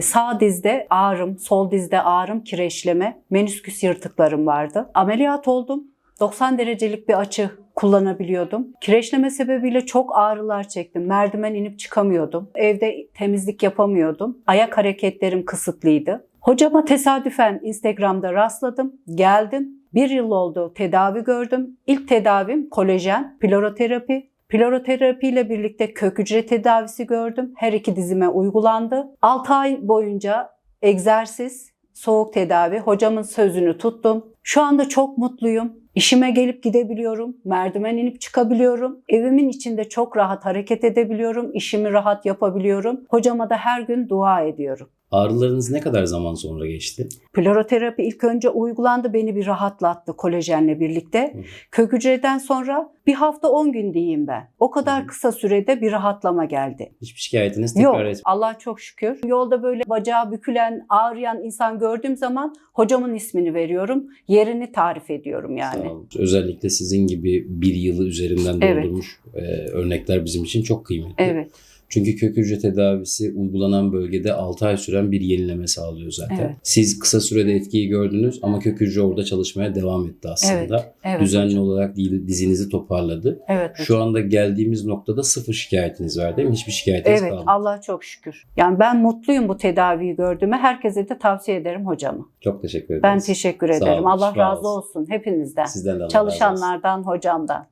Sağ dizde ağrım, sol dizde ağrım, kireçleme, menisküs yırtıklarım vardı. Ameliyat oldum. 90 derecelik bir açı kullanabiliyordum. Kireçleme sebebiyle çok ağrılar çektim. Merdiven inip çıkamıyordum. Evde temizlik yapamıyordum. Ayak hareketlerim kısıtlıydı. Hocama tesadüfen Instagram'da rastladım. Geldim. Bir yıl oldu tedavi gördüm. İlk tedavim kolajen, ploroterapi. Ploroterapi ile birlikte kök hücre tedavisi gördüm. Her iki dizime uygulandı. 6 ay boyunca egzersiz, soğuk tedavi. Hocamın sözünü tuttum. Şu anda çok mutluyum. İşime gelip gidebiliyorum. Merdiven inip çıkabiliyorum. Evimin içinde çok rahat hareket edebiliyorum. İşimi rahat yapabiliyorum. Hocama da her gün dua ediyorum. Ağrılarınız ne kadar zaman sonra geçti? Ploroterapi ilk önce uygulandı. Beni bir rahatlattı kolajenle birlikte. Hı. Kök hücreden sonra bir hafta 10 gün diyeyim ben. O kadar Hı. kısa sürede bir rahatlama geldi. Hiçbir şikayetiniz tekrar Yok. Allah çok şükür. Yolda böyle bacağı bükülen, ağrıyan insan gördüğüm zaman hocamın ismini veriyorum. Yerini tarif ediyorum yani. Sağ olun. Özellikle sizin gibi bir yılı üzerinden Evet. doldurmuş e, örnekler bizim için çok kıymetli. Evet, Çünkü kök hücre tedavisi uygulanan bölgede 6 ay süren bir yenileme sağlıyor zaten. Evet. Siz kısa sürede etkiyi gördünüz ama kök hücre orada çalışmaya devam etti aslında. evet. Düzenli hocam. olarak di- dizinizi toparladı. Evet. hocam. Şu anda geldiğimiz noktada sıfır şikayetiniz var değil mi? Hiçbir şikayetiniz Evet, kalmadı. Allah çok şükür. Yani ben mutluyum bu tedaviyi gördüğüme. Herkese de tavsiye ederim hocamı. Çok teşekkür ederiz. Ben teşekkür ederim. olun, Allah razı olsun. olsun hepinizden. Sizden de Allah razı olsun. Çalışanlardan, hocamdan.